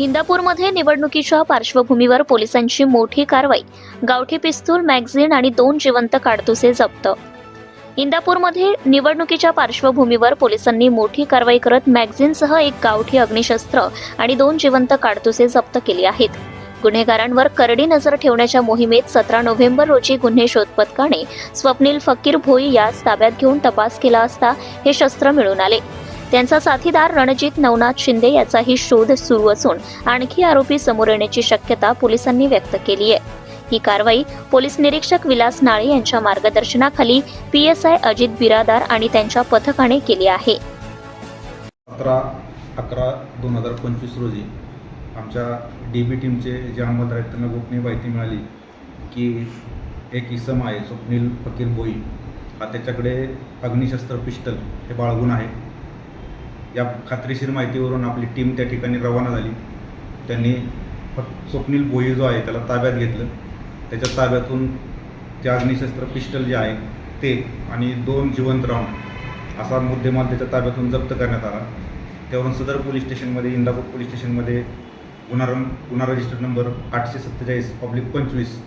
इंदापूरमध्ये निवडणुकीच्या पार्श्वभूमीवर पोलिसांची मोठी कारवाई गावठी पिस्तूल मॅगझिन आणि दोन जिवंत काडतुसे जप्त. इंदापूरमध्ये निवडणुकीच्या पार्श्वभूमीवर पोलिसांनी मोठी कारवाई करत मॅगझिनसह एक गावठी अग्निशस्त्र आणि दोन जिवंत काडतुसे जप्त केली आहेत. गुन्हेगारांवर करडी नजर ठेवण्याच्या मोहिमेत सतरा नोव्हेंबर रोजी गुन्हे शोध पथकाने स्वप्नील फकीर भोई यास ताब्यात घेऊन तपास केला असता हे शस्त्र मिळून आले. त्यांचा साथीदार रणजित नवनाथ शिंदे याचाही शोध सुरू असून आणखी आरोपी समोर येण्याची शक्यता पोलिसांनी व्यक्त केली आहे. ही कारवाई पोलीस निरीक्षक विलास नाळे यांच्या मार्गदर्शनाखाली पीएसआय अजित बिरादार आणि त्यांच्या पथकाने केली आहे. सतरा अकरा दोन हजार पंचवीस रोजी आमच्या डी बी टीमचे जे अंमलदार आहेत त्यांना गोपनीय माहिती मिळाली की एक इसम आहे स्वप्नील फकीर बोई. हा त्याच्याकडे अग्निशस्त्र पिस्टल हे बाळगून आहे. या खात्रीशीर माहितीवरून आपली टीम त्या ठिकाणी रवाना झाली. त्यांनी फक्त स्वप्नील बोई जो आहे त्याला ताब्यात घेतलं. त्याच्या ताब्यातून जे अग्निशस्त्र पिस्टल जे आहे ते आणि दोन जिवंत राऊंड असा मुद्देमाल त्याच्या ताब्यातून जप्त करण्यात आला. त्यावरून सदर पोलीस स्टेशनमध्ये इंदापूर पोलीस स्टेशनमध्ये गुन्हा रं- गुन्हा रजिस्टर नंबर आठशे सत्तेचाळीस पब्लिक पंचवीस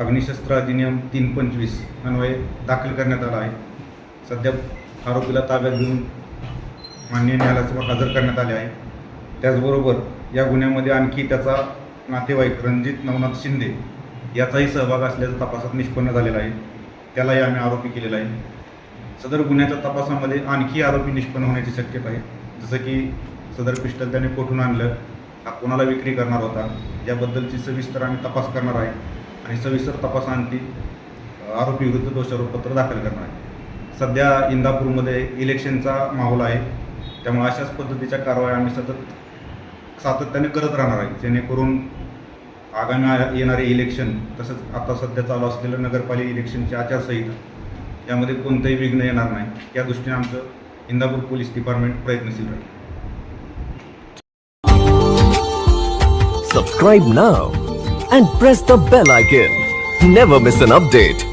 अग्निशस्त्र अधिनियम तीन पंचवीस अन्वये दाखल करण्यात आला आहे. सध्या आरोपीला ताब्यात घेऊन माननीय न्यायालयासमोर हजर करण्यात आले आहे. त्याचबरोबर या गुन्ह्यामध्ये आणखी त्याचा नातेवाईक रणजित नवनाथ शिंदे याचाही सहभाग असल्याचं तपासात निष्पन्न झालेला आहे. त्यालाही आम्ही आरोपी केलेला आहे. सदर गुन्ह्याच्या तपासामध्ये आणखी आरोपी निष्पन्न होण्याची शक्यता आहे. जसं की सदर पिस्टल त्याने कोठून आणलं हा कोणाला विक्री करणार होता याबद्दलची सविस्तर आम्ही तपास करणार आहे. आणि सविस्तर तपासांती आरोपी विरुद्ध दोषारोपपत्र दाखल करणार आहे. सध्या इंदापूरमध्ये इलेक्शनचा माहोल आहे. त्यामुळे अशाच पद्धतीच्या कारवाया आम्ही सतत सातत्याने करत राहणार आहे जेणेकरून आगामी येणारे इलेक्शन तसंच आता सध्या चालू असलेलं नगरपालिका इलेक्शनची आचारसंहिता यामध्ये कोणतंही विघ्न येणार नाही या दृष्टीने आमचं इंदापूर पोलीस डिपार्टमेंट प्रयत्नशील राहील Subscribe now and press the bell icon. Never miss an update.